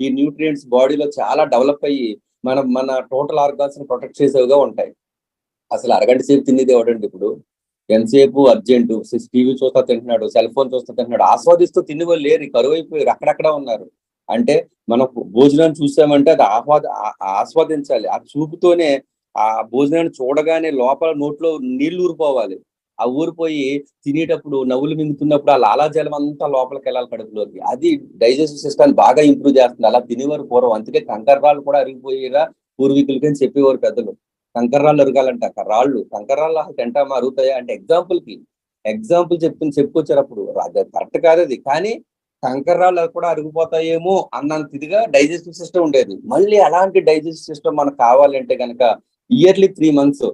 ఈ న్యూట్రియంట్స్ బాడీలో చాలా డెవలప్ అయ్యి మన మన టోటల్ ఆర్గాన్స్ని ప్రొటెక్ట్ చేసేవిగా ఉంటాయి. అసలు అరగంట సేపు తినేది ఎవడండి ఇప్పుడు? ఎంతసేపు అర్జెంట్ టీవీ చూస్తా తింటున్నాడు సెల్ ఫోన్ చూస్తా తింటున్నాడు ఆస్వాదిస్తూ తిని వాళ్ళు లేరు కరువు అయిపోయారు అక్కడక్కడ ఉన్నారు. అంటే మనం భోజనం చూసామంటే అది ఆహ్వాద ఆస్వాదించాలి. ఆ చూపుతోనే ఆ భోజనాన్ని చూడగానే లోపల నోట్లో నీళ్ళు ఊరిపోవాలి. ఆ ఊరిపోయి తినేటప్పుడు నవ్వులు మింగుతున్నప్పుడు ఆ లాలాజలం అంతా లోపలికి వెళ్ళాలి కడుపులోకి. అది డైజెస్టివ్ సిస్టమ్ బాగా ఇంప్రూవ్ చేస్తుంది. అలా తినేవారు పూర్వం. అందుకే కంకర్రాళ్ళు కూడా అరిగిపోయేలా పూర్వీకులకి అని చెప్పేవారు పెద్దలు. కంకర్రాళ్ళు అరగాలంట. రాళ్ళు కంకర్రాళ్ళు అసలు తింటామా అరుగుతాయా అంటే ఎగ్జాంపుల్కి ఎగ్జాంపుల్ చెప్తుని చెప్పుకొచ్చారు అప్పుడు కరెక్ట్ కాదు అది. కానీ కంకర్రాళ్ళు కూడా అరిగిపోతాయేమో అన్నంత ఇదిగా డైజెస్టివ్ సిస్టమ్ ఉండేది. మళ్ళీ అలాంటి డైజెస్టివ్ సిస్టమ్ మనకు కావాలంటే కనుక ఇయర్లీ త్రీ మంత్స్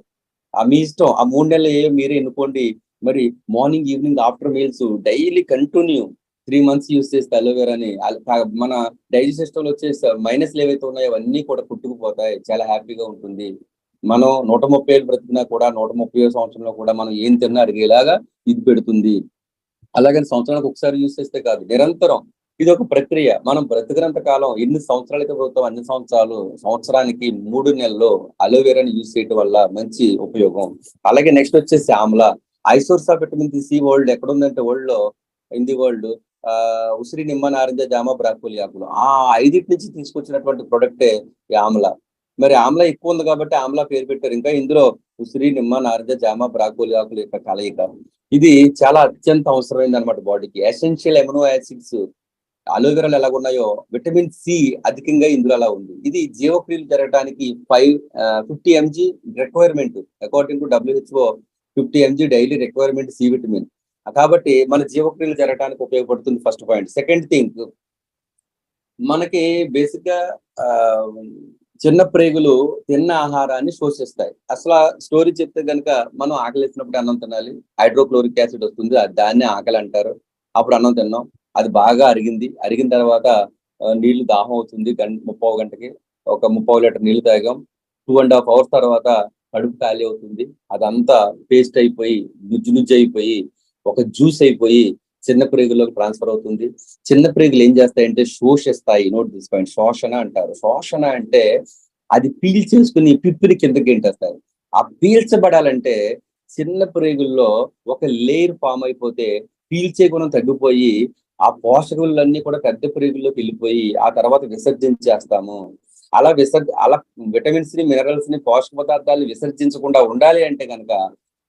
ఆ మీ ఇష్టం. ఆ మూడు నెలలు ఏ మీరే ఎన్నుకోండి. మరి morning evening after meals daily continue three months use చేస్తే అలోవేరాని మన డైజెస్ట్ సిస్టమ్లో వచ్చే మైనస్లు ఏవైతే ఉన్నాయో అవన్నీ కూడా కుట్టుకుపోతాయి చాలా హ్యాపీగా ఉంటుంది. మనం నూట ముప్పై ఏళ్ళు బ్రతికినా కూడా నూట ముప్పై సంవత్సరంలో కూడా మనం ఏం తిన్నా అడిగేలాగా ఇది పెడుతుంది. అలాగని సంవత్సరానికి ఒకసారి యూస్ చేస్తే కాదు నిరంతరం ఇది ఒక ప్రక్రియ. మనం బ్రతికినంత కాలం ఎన్ని సంవత్సరాలకి ప్రభుత్వం అన్ని సంవత్సరాలు సంవత్సరానికి మూడు నెలల్లో అలోవేరాని యూజ్ చేయడం వల్ల మంచి ఉపయోగం. అలాగే నెక్స్ట్ వచ్చేసి amla is source of vitamin C world ఎక్కడ ఉందంటే వరల్డ్లో ఇన్ ది వరల్డ్ ఆ ఉసిరి నిమ్మ నారింజ జామ బ్రాకోలి ఆకులు. ఆ ఐదిటి నుంచి తీసుకొచ్చినటువంటి ప్రొడక్టే ఈ ఆమ్ల మరి ఆమ్ల ఎక్కువ ఉంది కాబట్టి ఆమ్ల పేరు పెట్టారు. ఇంకా ఇందులో ఉసిరి నిమ్మ నారింజ జామ బ్రాకోలి ఆకుల యొక్క కలయిక. ఇది చాలా అత్యంత అవసరమైంది అనమాట బాడీకి. ఎసెన్షియల్ ఎమినో యాసిడ్స్ అలోవెరాలు ఎలా ఉన్నాయో విటమిన్ సి అధికంగా ఇందులో అలా ఉంది. ఇది జీవక్రియలు జరగడానికి five fifty MG requirement according to WHO fifty MG daily requirement C vitamin. కాబట్టి మన జీవక్రియలు జరగడానికి ఉపయోగపడుతుంది ఫస్ట్ పాయింట్. సెకండ్ థింగ్ మనకి బేసిక్గా చిన్న ప్రేగులు తిన్న ఆహారాన్ని శోషిస్తాయి. అసలు ఆ స్టోరీ చెప్తే గనుక మనం ఆకలిసినప్పుడు అన్నం తినాలి. హైడ్రోక్లోరిక్ యాసిడ్ వస్తుంది అది ఆకలి అంటారు అప్పుడు అన్నం తిన్నాం. అది బాగా అరిగింది. అరిగిన తర్వాత నీళ్ళు దాహం అవుతుంది. గంట ముప్పై గంటకి ఒక ముప్పై లీటర్ నీళ్ళు తాగాం. టూ అండ్ హాఫ్ అవర్స్ తర్వాత కడుపు ఖాళీ అవుతుంది. అదంతా పేస్ట్ అయిపోయి నుజ్జు నుజ్జు అయిపోయి ఒక జ్యూస్ అయిపోయి చిన్న ప్రేగుల్లోకి ట్రాన్స్ఫర్ అవుతుంది. చిన్న ప్రేగులు ఏం చేస్తాయంటే శోషిస్తాయి నోట్ దిస్ పాయింట్ శోషణ అంటారు. శోషణ అంటే అది పీల్ చేసుకుని పిప్పిని కిందకి ఏంటేస్తారు ఆ పీల్చబడాలంటే చిన్న ప్రేగుల్లో ఒక లేయర్ ఫామ్ అయిపోతే పీల్చే గుణం తగ్గిపోయి ఆ పోషకులన్నీ కూడా పెద్ద ప్రేగుల్లోకి వెళ్ళిపోయి ఆ తర్వాత విసర్జించేస్తాము అలా విసర్జ అలా విటమిన్స్ని మినరల్స్ని పోషక పదార్థాలు విసర్జించకుండా ఉండాలి అంటే కనుక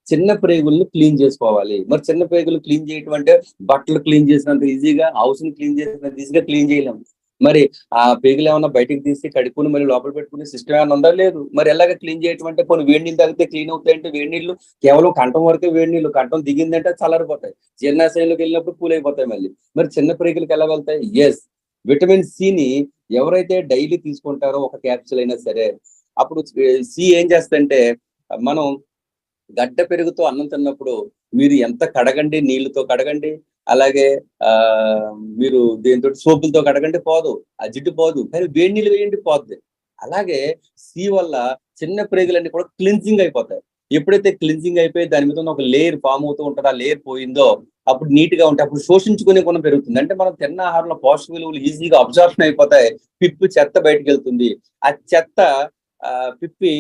చిన్న ప్రేగుల్ని క్లీన్ చేసుకోవాలి. మరి చిన్న ప్రేగులు క్లీన్ చేయటం అంటే బట్టలు క్లీన్ చేసినంత ఈజీగా హౌస్ని క్లీన్ చేసినంత ఈజీగా క్లీన్ చేయలేము మరి ఆ పేగులు ఏమన్నా బయటకు తీసి కడుక్కుని మరి లోపల పెట్టుకునే సిస్టమ్ ఏమైనా ఉందా? లేదు. మరి ఎలాగ క్లీన్ చేయటం అంటే కొన్ని వేడి నీళ్ళు తాగితే క్లీన్ అవుతాయంటే వేడి నీళ్ళు కేవలం కంఠం వరకే వేడి నీళ్ళు కంఠం దిగిందంటే చల్లారిపోతాయి. జీర్ణాశయంలోకి వెళ్ళినప్పుడు కూలైపోతాయి అయిపోతాయి మళ్ళీ. మరి చిన్న ప్రేగులకు ఎలా వెళ్తాయి? ఎస్ విటమిన్ సి ని ఎవరైతే డైలీ తీసుకుంటారో ఒక క్యాప్సూల్ అయినా సరే అప్పుడు సి ఏం చేస్తంటే మనం గడ్డ పెరుగుతో అన్నం తిన్నప్పుడు మీరు ఎంత కడగండి? నీళ్ళతో కడగండి. అలాగే ఆ మీరు దీంతో సోపులతో కడగండి పోదు ఆ జిడ్డు పోదు కానీ వేడి నీళ్ళు వేయండి పోద్ది. అలాగే సి వల్ల చిన్న ప్రేగులన్నీ కూడా క్లిన్జింగ్ అయిపోతాయి. ఎప్పుడైతే క్లిన్జింగ్ అయిపోయి దాని మీద ఒక లేయర్ ఫామ్ అవుతూ ఉంటుంది ఆ లేయర్ పోయిందో అప్పుడు నీట్గా ఉంటే అప్పుడు శోషించుకునే గుణం పెరుగుతుంది. అంటే మనం తిన్న ఆహారంలో పోషక విలువలు ఈజీగా అబ్జార్ప్షన్ అయిపోతాయి. పిప్పి చెత్త బయటకు వెళ్తుంది. ఆ చెత్త ఆ పిప్పి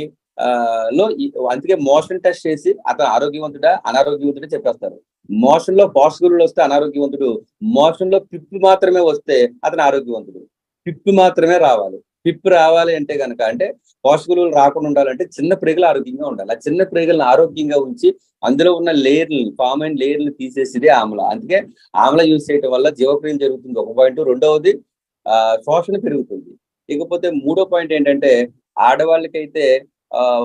లో అందుకే మోషన్ టెస్ట్ చేసి అతను ఆరోగ్యవంతుడా అనారోగ్యవంతుడా చెప్పేస్తారు. మోషన్లో పోషక గురువులు వస్తే అనారోగ్యవంతుడు. మోషన్లో పిప్పి మాత్రమే వస్తే అతను ఆరోగ్యవంతుడు. పిప్పి మాత్రమే రావాలి. పిప్పి రావాలి అంటే గనక అంటే పోషక గురువులు రాకుండా ఉండాలంటే చిన్న ప్రేగులు ఆరోగ్యంగా ఉండాలి. ఆ చిన్న ప్రేగులను ఆరోగ్యంగా ఉంచి అందులో ఉన్న లేయర్లు ఫామ్ అండ్ లేయర్లు తీసేసేది ఆమ్ల. అందుకే ఆమ్ల యూజ్ చేయడం వల్ల జీవక్రియం జరుగుతుంది. ఒక పాయింట్. రెండవది ఆ శోషణ పెరుగుతుంది. ఇకపోతే మూడో పాయింట్ ఏంటంటే ఆడవాళ్ళకైతే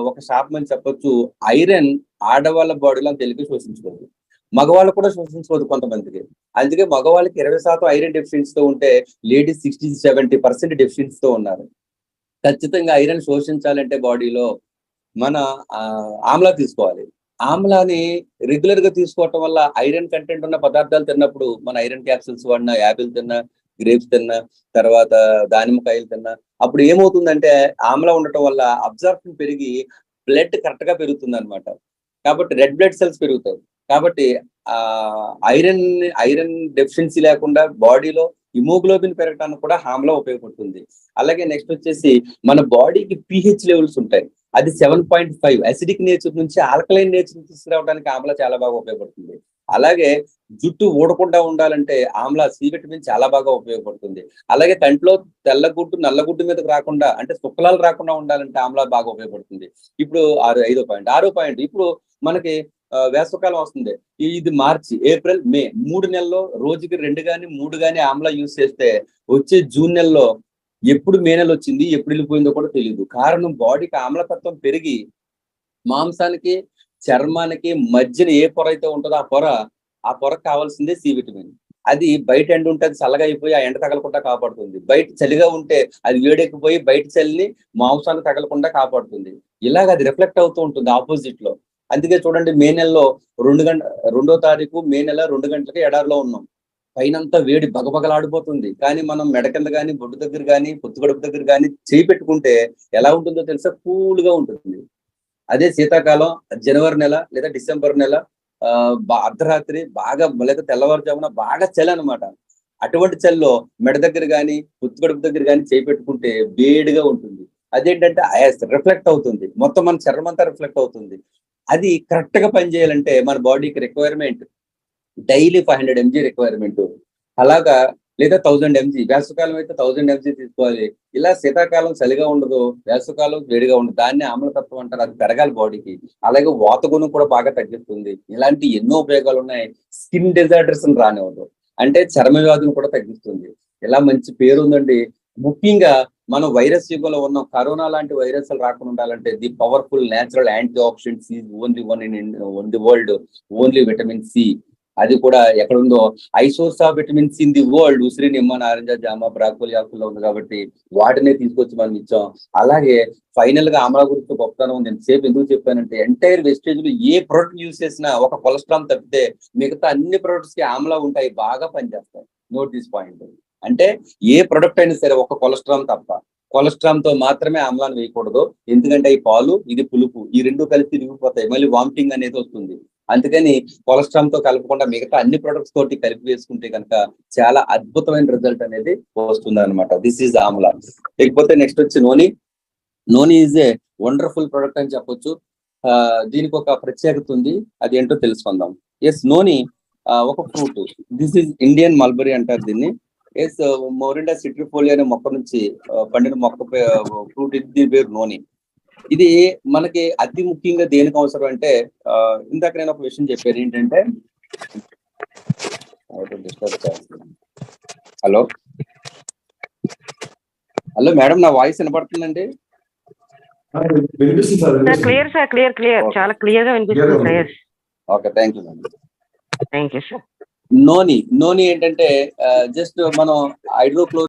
ఒక శాపం అని చెప్పొచ్చు. ఐరన్ ఆడవాళ్ళ బాడీలో తెలిపి శోషించుకోదు. మగవాళ్ళు కూడా శోషించుకోదు కొంతమందికి. అందుకే మగవాళ్ళకి ఇరవై శాతం ఐరన్ డెఫిషియన్సీ తో ఉంటే ladies sixty seventy percent deficiency తో ఉన్నారు. ఖచ్చితంగా ఐరన్ శోషించాలంటే బాడీలో మన ఆ, ఆమ్లా తీసుకోవాలి. ఆమ్లాని రెగ్యులర్గా తీసుకోవటం వల్ల ఐరన్ కంటెంట్ ఉన్న పదార్థాలు తిన్నప్పుడు మన ఐరన్ క్యాప్సిల్స్ వాడినా యాపిల్ తిన్నా గ్రేప్స్ తిన్నా తర్వాత దానిమ్మకాయలు తిన్నా అప్పుడు ఏమవుతుందంటే ఆమ్లా ఉండటం వల్ల అబ్జర్ప్షన్ పెరిగి బ్లడ్ కరెక్ట్గా పెరుగుతుంది అనమాట కాబట్టి రెడ్ బ్లడ్ సెల్స్ పెరుగుతాయి. కాబట్టి ఆ ఐరన్ ఐరన్ డెఫిషియన్సీ లేకుండా బాడీలో హిమోగ్లోబిన్ పెరగడానికి కూడా ఆమ్లా ఉపయోగపడుతుంది. అలాగే నెక్స్ట్ వచ్చేసి మన బాడీకి పిహెచ్ లెవెల్స్ ఉంటాయి. అది seven point five acidic nature నుంచి ఆల్కలైన్ నేచర్ తీసుకురావడానికి ఆమ్లా చాలా బాగా ఉపయోగపడుతుంది. అలాగే జుట్టు ఊడకుండా ఉండాలంటే ఆమ్లా సి విటమిన్ చాలా బాగా ఉపయోగపడుతుంది. అలాగే కంట్లో తెల్లగుడ్డు నల్లగుడ్డు మీదకి రాకుండా అంటే శుక్లాలు రాకుండా ఉండాలంటే ఆమ్లా బాగా ఉపయోగపడుతుంది. ఇప్పుడు ఆరు ఐదో పాయింట్. ఆరో పాయింట్ ఇప్పుడు మనకి వేసవకాలం వస్తుంది. ఇది మార్చి ఏప్రిల్ మే మూడు నెలల్లో రోజుకి రెండు కానీ మూడు కానీ ఆమ్లా యూస్ చేస్తే వచ్చే జూన్ నెలలో ఎప్పుడు మే నెల వచ్చింది ఎప్పుడు వెళ్ళిపోయిందో కూడా తెలియదు కారణం బాడీకి ఆమ్లతత్వం పెరిగి మాంసానికి చర్మానికి మధ్యన ఏ పొర అయితే ఉంటుందో ఆ పొర ఆ పొర కావాల్సిందే సి విటమిన్. అది బయట ఎండ ఉంటే అది చల్లగా అయిపోయి ఆ ఎండ తగలకుండా కాపాడుతుంది. బయట చలిగా ఉంటే అది వేడెక్కిపోయి బయట చలిని మాంసాన్ని తగలకుండా కాపాడుతుంది. ఇలాగ అది రిఫ్లెక్ట్ అవుతూ ఉంటుంది ఆపోజిట్లో. అందుకే చూడండి మే నెలలో రెండు గంట రెండో తారీఖు మే నెల రెండు గంటలకి ఎడారిలో ఉన్నాం. పైనంతా వేడి బగబగలాడిపోతుంది. కానీ మనం మెడ కింద కానీ బొడ్డు దగ్గర కానీ పొత్తుగడుపు దగ్గర కానీ చేయి పెట్టుకుంటే ఎలా ఉంటుందో తెలుసా? కూల్గా ఉంటుంది. అదే శీతాకాలం జనవరి నెల లేదా డిసెంబర్ నెల ఆ అర్ధరాత్రి బాగా లేదా తెల్లవారుజామున బాగా చలి అనమాట అటువంటి చలిలో మెడ దగ్గర కానీ పొత్తుగడుపు దగ్గర కానీ చేయి పెట్టుకుంటే వేడిగా ఉంటుంది. అదేంటంటే రిఫ్లెక్ట్ అవుతుంది. మొత్తం మన చర్మం అంతా రిఫ్లెక్ట్ అవుతుంది. అది కరెక్ట్గా పనిచేయాలంటే మన బాడీకి requirement daily five hundred MG requirement అలాగా లేదా థౌజండ్ ఎంజీ వేసవకాలం అయితే థౌజండ్ ఎంజీ తీసుకోవాలి. ఇలా శీతాకాలం చలిగా ఉండదు వేసవకాలం వేడిగా ఉండదు. దాన్ని ఆమ్లతత్వం అంటారు. అది పెరగాలి బాడీకి. అలాగే వాత గుణం కూడా బాగా తగ్గిస్తుంది. ఇలాంటి ఎన్నో ఉపయోగాలు ఉన్నాయి. స్కిన్ డిజార్డర్స్ రానివ్వదు. అంటే చర్మ వ్యాధులు కూడా తగ్గిస్తుంది. ఇలా మంచి పేరు ఉందండి. ముఖ్యంగా మనం వైరస్ యుగంలో ఉన్న కరోనా లాంటి వైరస్ రాకుండా ఉండాలంటే the powerful natural antioxidants is only one in one the world only vitamin C. అది కూడా ఎక్కడ ఉందో is source of vitamins in the world ఉసిరి నిమ్మ నారింజ జామ బ్రాకోలి ఆకుల్లో ఉంది కాబట్టి వాటినే తీసుకొచ్చి మనం ఇచ్చాం. అలాగే ఫైనల్గా ఆమ్లా గురించి గొప్పతనం నేను సేపు ఎందుకు చెప్పానంటే ఎంటైర్ వెస్టేజ్లో ఏ ప్రొడక్ట్ యూస్ చేసినా ఒక కొలెస్ట్రాల్ తప్పితే మిగతా అన్ని ప్రొడక్ట్స్కి ఆమ్లా ఉంటాయి బాగా పనిచేస్తాయి. Note this point. అంటే ఏ ప్రొడక్ట్ అయినా సరే ఒక కొలెస్ట్రాల్ తప్ప. కొలెస్ట్రాల్తో మాత్రమే ఆమ్లాన్ని వేయకూడదు. ఎందుకంటే ఈ పాలు ఇది పులుపు ఈ రెండు కలిసి తిరిగిపోతాయి. మళ్ళీ వామిటింగ్ అనేది వస్తుంది. అందుకని కొలెస్ట్రాల్తో కలపకుండా మిగతా అన్ని ప్రొడక్ట్స్ తోటి కలిపి వేసుకుంటే కనుక చాలా అద్భుతమైన రిజల్ట్ అనేది వస్తుంది అనమాట దిస్ ఈజ్ ఆమ్లా లేకపోతే నెక్స్ట్ వచ్చి noni noni is a wonderful product అని చెప్పొచ్చు. ఆ, దీనికి ఒక ప్రత్యేకత ఉంది. అది ఏంటో తెలుసుకుందాం. ఎస్ నోని ఒక fruit this is Indian mulberry అంటారు దీన్ని. ఎస్ మోరిండా సిట్రిఫోలియా అనే మొక్క నుంచి పండిన మొక్క ఫ్రూట్ దీని పేరు నోని ఇది మనకి అతి ముఖ్యంగా దేనికి అవసరం అంటే ఇందాక నేను ఒక విషయం చెప్పాను ఏంటంటే హలో? హలో మేడం నా వాయిస్ వినపడుతుందండి. Clear sir clear clear. చాలా క్లియర్గా వినిపిస్తుంది okay thank you madam. Thank you sir. Noni noni ఏంటంటే జస్ట్ మనం హైడ్రోక్లో